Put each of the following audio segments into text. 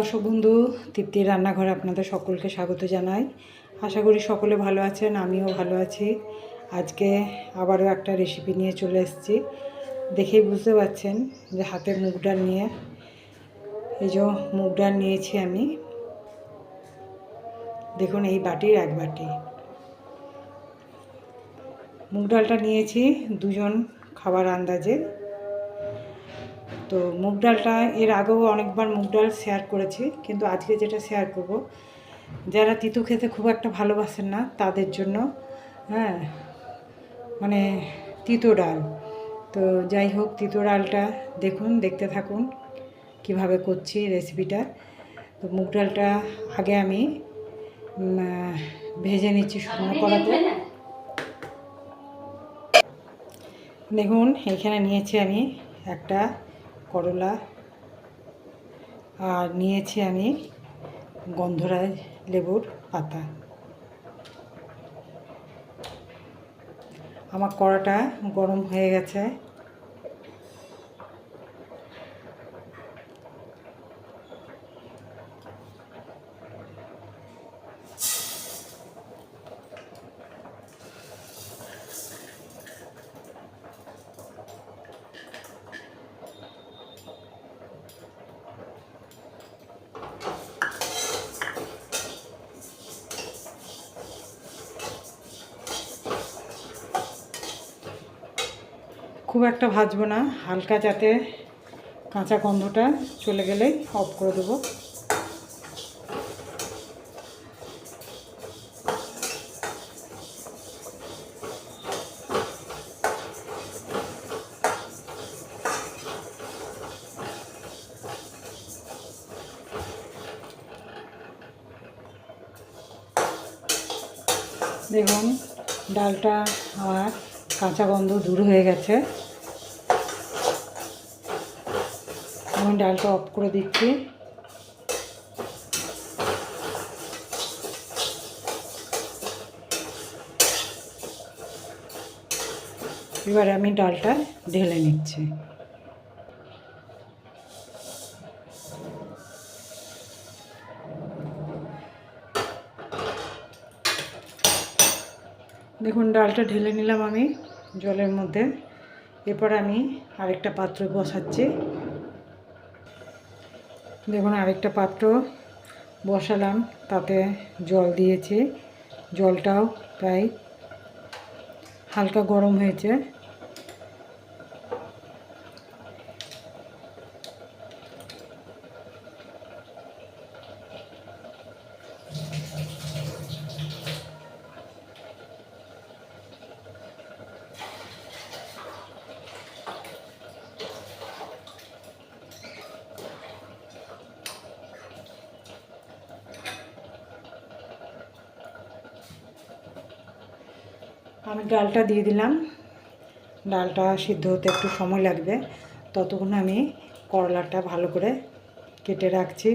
দর্শক বন্ধু তৃপ্তির রান্নাঘরে আপনাদের সকলকে স্বাগত জানাই। আশা করি সকলে ভালো আছেন, আমিও ভালো আছি। আজকে আবারও একটা রেসিপি নিয়ে চলে এসেছি। দেখেই বুঝতে পারছেন যে হাতে মুগ ডাল নিয়ে, এই যে মুগ ডাল নিয়েছি আমি। দেখুন এই বাটির এক বাটি। মুগ ডালটা নিয়েছি দুজন খাবার আন্দাজে। তো মুগ ডালটা এর আগেও অনেকবার মুগ ডাল শেয়ার করেছি কিন্তু আজকে যেটা শেয়ার করব যারা তিতু খেতে খুব একটা ভালোবাসেন না তাদের জন্য হ্যাঁ মানে তিতো ডাল। তো যাই হোক তিতো ডালটা দেখুন দেখতে থাকুন কীভাবে করছি রেসিপিটা তো মুগ ডালটা আগে আমি ভেজে নিচ্ছি শুকনো করাতে দেখুন এখানে নিয়েছি আমি একটা করলা। আর নিয়েছি আমি গন্ধরাজ লেবুর পাতা। আমার কড়াটা গরম হয়ে গেছে। খুব একটা ভাজবো না, হালকা যাতে কাঁচা গন্ধটা চলে গেলেই অফ করে দেবো। দেখুন, ডালটা আমার কাঁচা গন্ধ দূর হয়ে গেছে। আমি ডালটা অফ করে দিচ্ছি। এবারে আমি ডালটা ঢেলে নিচ্ছি। দেখুন, ডালটা ঢেলে নিলাম আমি জলের মধ্যে। এরপর আমি আরেকটা পাত্র বসাচ্ছি। দেখুন আরেকটা পাত্র বসালাম তাতে জল দিয়েছি। জলটাও প্রায় হালকা গরম হয়েছে। আমি ডালটা দিয়ে দিলাম। ডালটা সিদ্ধ হতে একটু সময় লাগবে। ততক্ষণ আমি করলাটা ভালো করে কেটে রাখছি।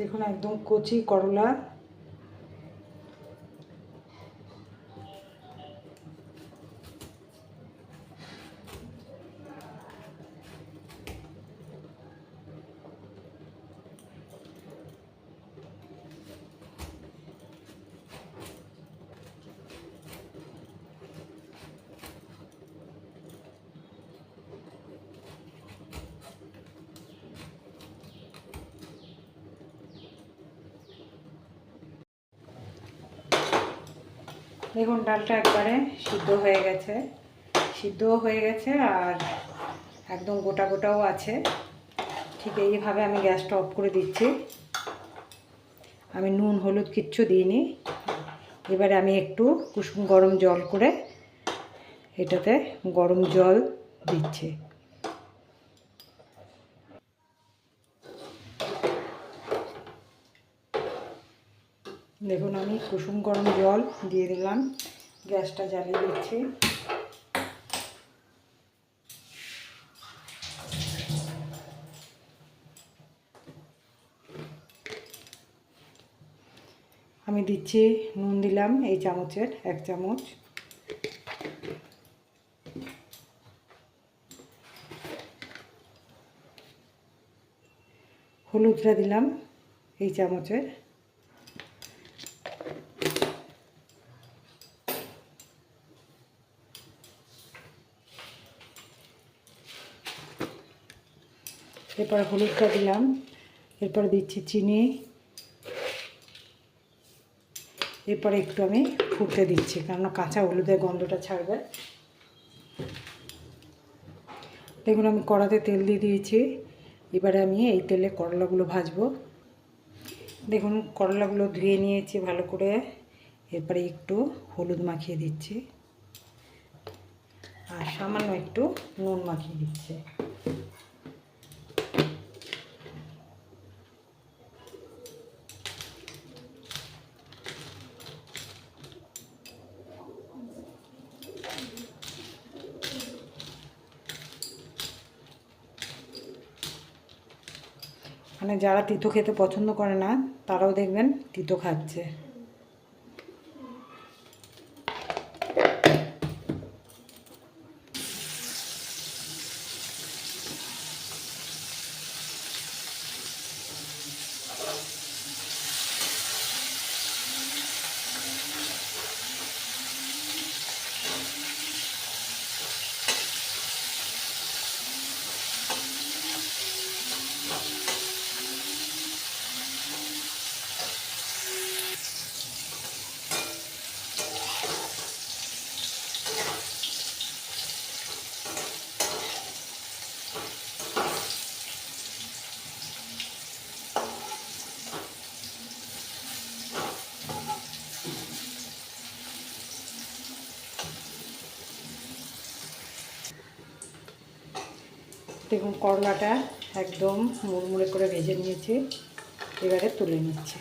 দেখুন একদম কচি করলা। দেখুন, ডালটা একবারে সিদ্ধ হয়ে গেছে। সিদ্ধও হয়ে গেছে আর একদম গোটা গোটাও আছে। ঠিক এইভাবে আমি গ্যাসটা অফ করে দিচ্ছি। আমি নুন, হলুদ কিচ্ছু দিইনি। এবারে আমি একটু কুসুম গরম জল করে এটাতে গরম জল দিচ্ছি। দেখুন আমি কুসুম গরম জল দিয়ে দিলাম। গ্যাসটা জ্বালিয়ে দিচ্ছি। আমি দিচ্ছি, নুন দিলাম এই চামচের, এক চামচ। হলুদটা দিলাম এই চামচের। এরপর হলুদটা দিলাম। এরপর দিচ্ছি চিনি। এরপরে একটু আমি ফুটতে দিচ্ছি কারণ কাঁচা হলুদের গন্ধটা ছাড়বে। দেখুন, আমি কড়াতে তেল দিয়ে দিয়েছি। এবারে আমি এই তেলে করলাগুলো ভাজবো। দেখুন, করলাগুলো ধুয়ে নিয়েছি ভালো করে। এরপরে একটু হলুদ মাখিয়ে দিচ্ছি। আর সামান্য একটু নুন মাখিয়ে দিচ্ছে। মানে যারা তিতো খেতে পছন্দ করে না তারাও দেখবেন তিতো খাচ্ছে। দেখুন করলাটা একদম মুড়মুড়ে করে ভেজে নিয়েছি। এবারে তুলে নিচ্ছি।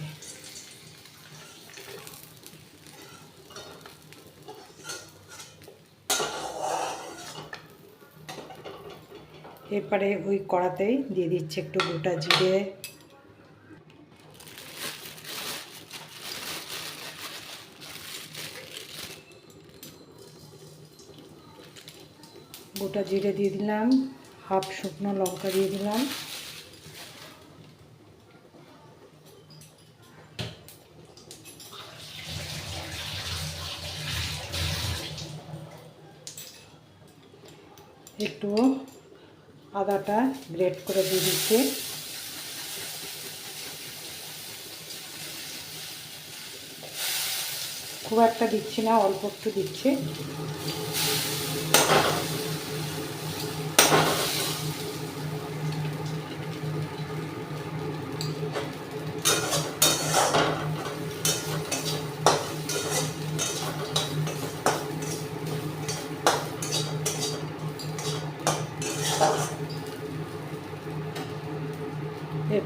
এরপরে ওই কড়াতেই দিয়ে দিচ্ছে একটু গোটা জিরে। গোটা জিরে দিয়ে দিলাম। হাফ শুকনো লঙ্কা দিয়ে দিলাম। একটু আদাটা গ্রেট করে দিয়ে দিচ্ছি। খুব একটা দিচ্ছি না, অল্প একটু দিচ্ছি।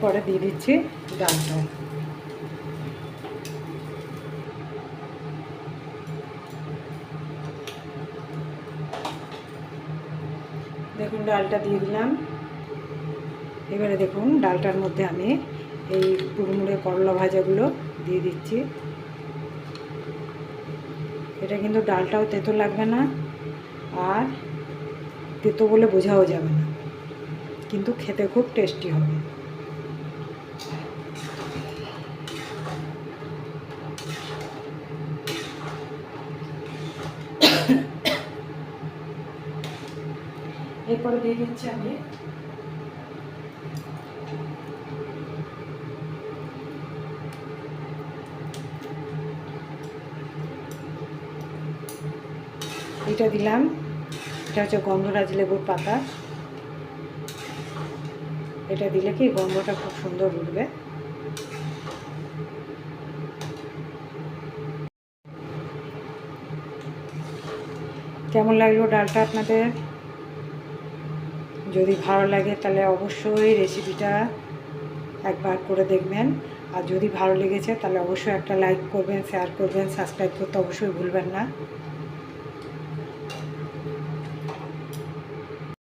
এরপরে দিয়ে দিচ্ছি ডালটা দেখুন, ডালটা দিয়ে দিলাম। এবারে দেখুন, ডালটার মধ্যে আমি এই কুড়মুড়ে করলা ভাজাগুলো দিয়ে দিচ্ছি। এটা কিন্তু ডালটাও তেতো লাগবে না, আর তেতো বলে বোঝাও যাবে না। কিন্তু খেতে খুব টেস্টি হবে। এরপরে দিয়ে দিচ্ছি আমি। এটা দিলাম। এটা হচ্ছে গন্ধরাজ লেবুর পাতা। এটা দিলে কি গন্ধটা খুব সুন্দর উঠবে। কেমন লাগল ডালটা আপনাদের? যদি ভালো লাগে তাহলে অবশ্যই রেসিপিটা একবার করে দেখবেন। আর যদি ভালো লেগেছে তাহলে অবশ্যই একটা লাইক করবেন শেয়ার করবেন সাবস্ক্রাইব করতে অবশ্যই ভুলবেন না।